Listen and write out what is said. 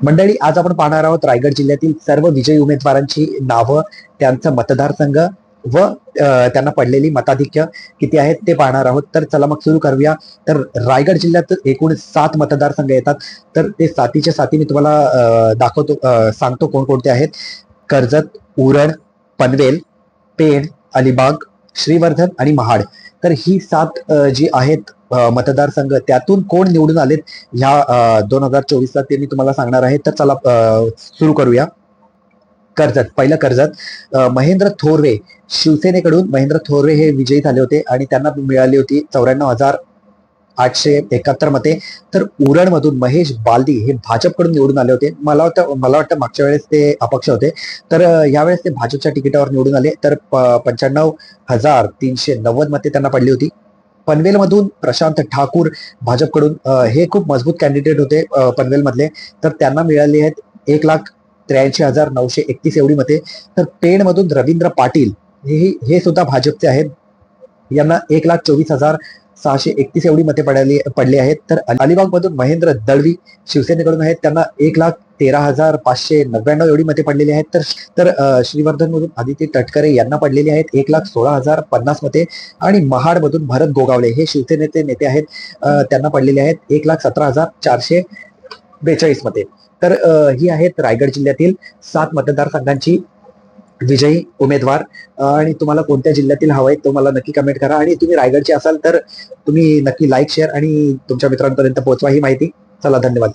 मंडळी आज आपण पाहणार आहोत रायगड जिल्ह्यातील सर्व विजयी उमेदवारांची नावं त्यांचा मतदारसंघ व त्यांना पडलेली मताधिक्य किती आहेत ते पाहणार आहोत. तर चला मग सुरू करूया. तर रायगड जिल्ह्यात एकूण सात मतदारसंघ येतात. तर ते सातीच्या साती मी तुम्हाला दाखवतो सांगतो कोणकोणते आहेत. कर्जत उरण पनवेल पेण अलिबाग श्रीवर्धन आणि महाड. तर ही सात जी आहेत मतदारसंघ त्यातून कोण निवडून आलेत ह्या दोन हजार चोवीसला ते मी तुम्हाला सांगणार आहे. तर चला सुरू करूया. कर्जत पहिलं कर्जत. महेंद्र थोरवे शिवसेनेकडून महेंद्र थोरवे हे विजयी झाले होते आणि त्यांना मिळाली होती चौऱ्याण्णव हजार आठशे एकाहत्तर मते. तर उरणमधून महेश बालदी हे भाजपकडून निवडून आले होते. मला वाटतं मला वाटतं मागच्या वेळेस ते अपक्ष होते. तर यावेळेस ते भाजपच्या तिकिटावर निवडून आले. तर प- पंच्याण्णव हजार तीनशे नव्वद मते त्यांना पडली होती. पनवेलमधून प्रशांत ठाकूर भाजपकडून हे खूप मजबूत कॅन्डिडेट होते पनवेलमधले. तर त्यांना मिळाले आहेत एक लाख त्र्याऐंशी हजार नऊशे एकतीस एवढी मते. तर पेणमधून रवींद्र पाटील हे हे सुद्धा भाजपचे आहेत. यांना एक लाख चोवीस हजार सहाशे एकतीस एवढी मते पडली पडली आहेत. तर अलिबागमधून महेंद्र दळवी शिवसेनेकडून आहेत. त्यांना एक लाख तेरा हजार पाचशे नव्याण्णव एवढी मते पडलेली आहेत. तर तर श्रीवर्धनमधून आदित्य तटकरे यांना पडलेली आहेत. एक लाख सोळा हजार पन्नास मते. आणि महाडमधून भरत गोगावले हे शिवसेनेचे नेते आहेत. त्यांना पडलेले आहेत. एक लाख सतरा हजार चारशे बेचाळीस मते. तर ही आहेत रायगड जिल्ह्यातील सात मतदारसंघांची विजयी उमेदवार. आणि तुम्हाला कोणत्या जिल्ह्यातील हवं आहे तो मला नक्की कमेंट करा. आणि तुम्ही रायगडचे असाल तर तुम्ही नक्की लाईक शेअर आणि तुमच्या मित्रांपर्यंत पोहोचवा ही माहिती. चला धन्यवाद.